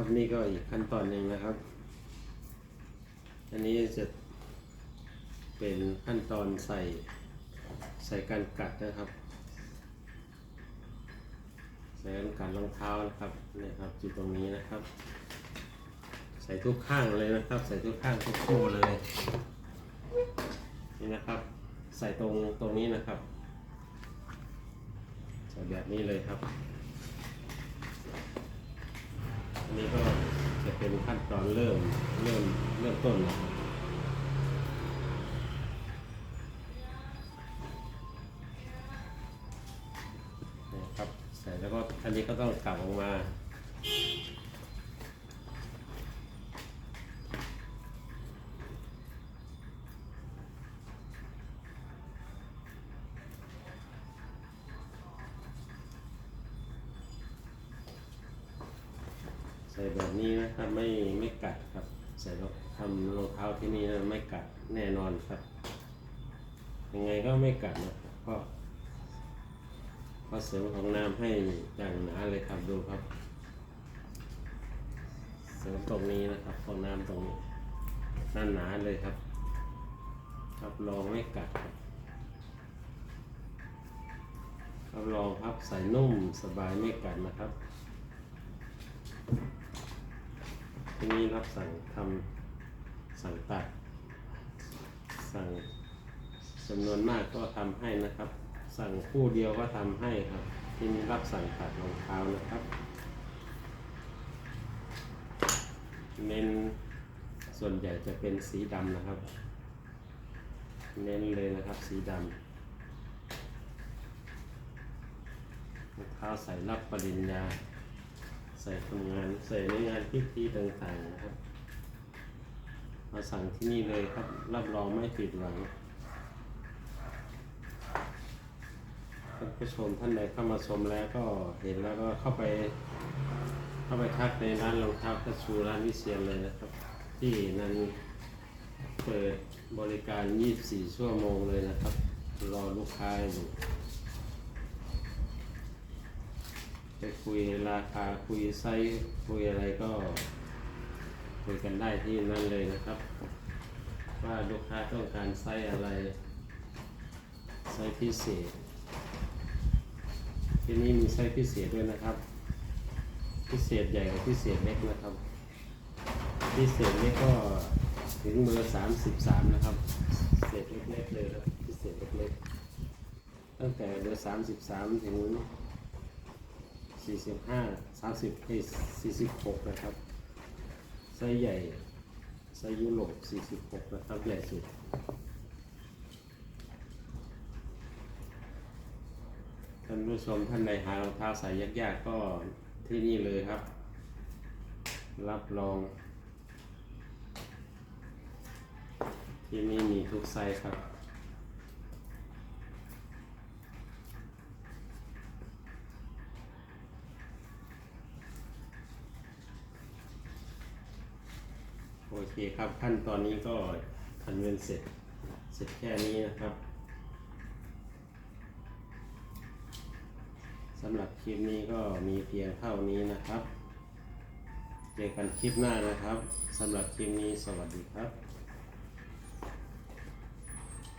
ครับนี่ก็อีกขั้นตอนหนึ่งนะครับ อันนี้จะเป็นขั้นตอนใส่ใส่การกัดนะครับ ใส่การกัดรองเท้านะครับนี่ครับอยู่ตรงนี้นะครับ ใส่ทุกข้างเลยนะครับ ใส่ทุกข้างทุกคู่เลยนี่นะครับ ใส่ตรงตรงนี้นะครับ ใส่แบบนี้เลยครับ นนี้ก็จะเป็นขั้นตอนเริ่มเริ่มเริ่มต้นนะครับนะครับใส่แล้วก็อันนี้ก็ต้องกลับออกมา ส่แบบนี้นะครับไม่ไม่กัดครับ ใส่รองทำรองเท้าที่นี่นะไม่กัดแน่นอนครับ ยังไงก็ไม่กัดนะครับเพราะเพราะเสริมของน้ำให้อย่างหนาเลยครับดูครับ เสริมตรงนี้นะครับของน้ำตรงนี้นั่นหนาเลยครับ ครับรองไม่กัดครับรับรองครับใส่นุ่มสบายไม่กัดนะครับ ที่นี่รับสั่งทำสั่งตัด สั่งจำนวนมากก็ทำให้นะครับ สั่งคู่เดียวก็ทำให้ครับ ที่นี่รับสั่งตัดรองเท้านะครับ เน้นส่วนใหญ่จะเป็นสีดำนะครับ เน้นเลยนะครับ สีดำรองเท้าใส่รับปริญญา ส่ทำงานใส่ในงานพิธีต่างๆนะครับ มาสั่งที่นี่เลยครับ รับรองไม่ผิดหวังท่านผู้ชมท่านใดเข้ามาชมแล้วก็เห็นแล้วก็เข้าไป เข้าไปทักในร้านรองเท้าคัชชูร้านวิเชียนเลยนะครับ ที่นั้นเปิดบริการ 24 ชั่วโมงเลยนะครับ รอลูกค้าอยู่ ไปคุยราคาคุยไซส์คุยอะไรก็ คุยกันได้ที่นั่นเลยนะครับ ว่าลูกค้าต้องการไซส์อะไร ไซส์พิเศษ ที่นี่มีไซส์พิเศษด้วยนะครับ พิเศษใหญ่กับพิเศษเล็กนะครับ พิเศษเล็กก็ถึงเบอร์สามสิบสามนะครับเศษเล็กๆเลยครับพิเศษเล็กๆตั้งแต่เบอร์สามสิบสามถึง สี่สิบห้าสามสิบเอสี่สิบหกนะครับไซส์ใหญ่ไซส์ยุโรปสี่สิบหกนะครับใหญ่สุดท่านผู้ชมท่านใดหารองเท้าใส่ยากๆก็ที่นี่เลยครับ รับรอง ที่นี่มีทุกไซส์ครับ โอเคครับขั้นตอนนี้ก็ทันเงินเสร็จ เสร็จแค่นี้นะครับสำหรับคลิปนี้ก็มีเพียงเท่านี้นะครับ เจอกันคลิปหน้านะครับสำหรับคลิปนี้สวัสดีครับ